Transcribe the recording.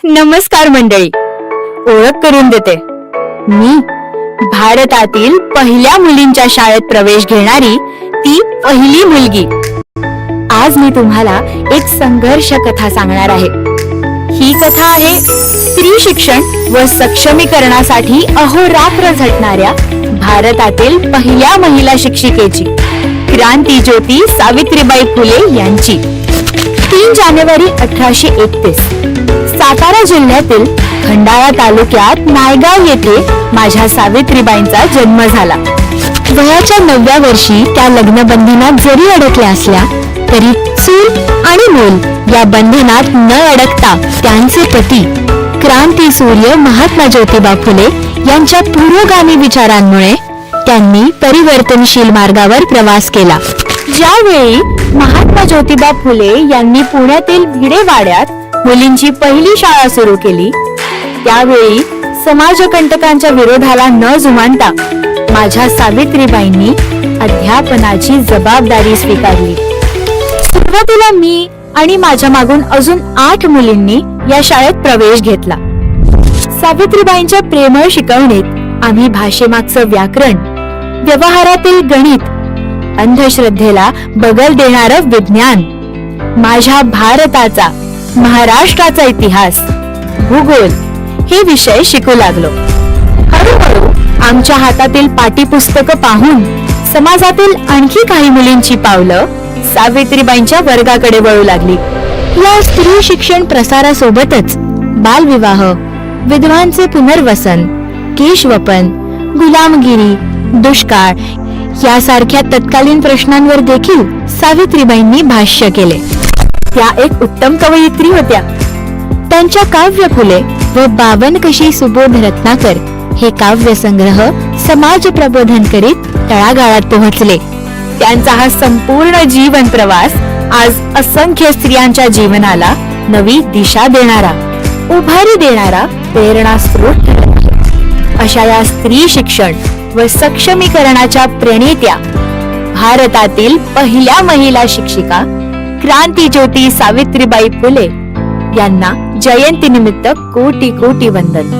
नमस्कार मंडळी. ओळख करून देते. मी भारतातील पहिल्या मुलींच्या शाळेत प्रवेश घेणारी ती पहिली मुलगी. आज मी तुम्हाला एक संघर्ष कथा सांगणार आहे. ही कथा आहे स्त्री शिक्षण व सक्षमीकरणासाठी अहोरात्र झटणाऱ्या भारतातील पहिल्या महिला शिक्षिकेची क्रांती ज्योती सावित्रीबाई फुले यांची. तीन जानेवारी अठराशे एकतीस. सातारा जिल्ह्यातील खंडाळा तालुक्यात नायगाव येथे माझ्या सावित्रीबाईंचा जन्म झाला. वयाच्या नवव्या वर्षी त्या लग्नबंधनात जरी अडकल्या असल्या तरी चूल आणि मूल या बंधनात न अडकता त्यांचे पती क्रांती सूर्य महात्मा ज्योतिबा फुले यांच्या पुरोगामी विचारांमुळे त्यांनी परिवर्तनशील मार्गावर प्रवास केला. ज्यावेळी महात्मा ज्योतिबा फुले यांनी पुण्यातील भिडेवाड्यात मुलींची पहिली शाळा सुरू केली. त्यावेळी समाजकंटकांच्या विरोधाला न जुमानता माझ्या सावित्रीबाईंनी अध्यापनाची जबाबदारी स्वीकारली. सुरुवातीला मी आणि माझ्या मागून अजून आठ मुलींनी या शाळेत प्रवेश घेतला. सावित्रीबाईंच्या प्रेमळ शिकवणीत आम्ही भाषेमागचं व्याकरण व्यवहारातील गणित अंधश्रद्धेला बगल देणारं विज्ञान माझ्या भारताचा महाराष्ट्राचा इतिहास भूगोल हे विषय शिकू लागलो. हळूहळू आमच्या हातातील पाठ्यपुस्तकं पाहून समाजातील आणखी काही मुलींची पावलं सावित्रीबाईंच्या वर्गाकडे वळू लागली. या स्त्री शिक्षण प्रसारासोबतच बालविवाह विधवांचे पुनर्वसन केशवपन गुलामगिरी दुष्काळ यासारख्या तत्कालीन प्रश्नांवर देखील सावित्रीबाईंनी भाष्य केले. त्या एक उत्तम कवयित्री होत्या. त्यांच्या काव्य फुले व बावन कशी सुबोध रत्नाकर हे काव्य संग्रह समाज प्रबोधन करीत तळागाळात पोहोचले. त्यांचा हा संपूर्ण जीवन प्रवास आज असंख्य स्त्रियांच्या जीवनाला नवी दिशा देणारा उभारी देणारा प्रेरणा स्रोत अशा या स्त्री शिक्षण व सक्षमीकरणाच्या प्रणेत्या भारतातील पहिल्या महिला शिक्षिका क्रांती ज्योती सावित्रीबाई फुले यांना जयंती निमित्त कोटी कोटी वंदन.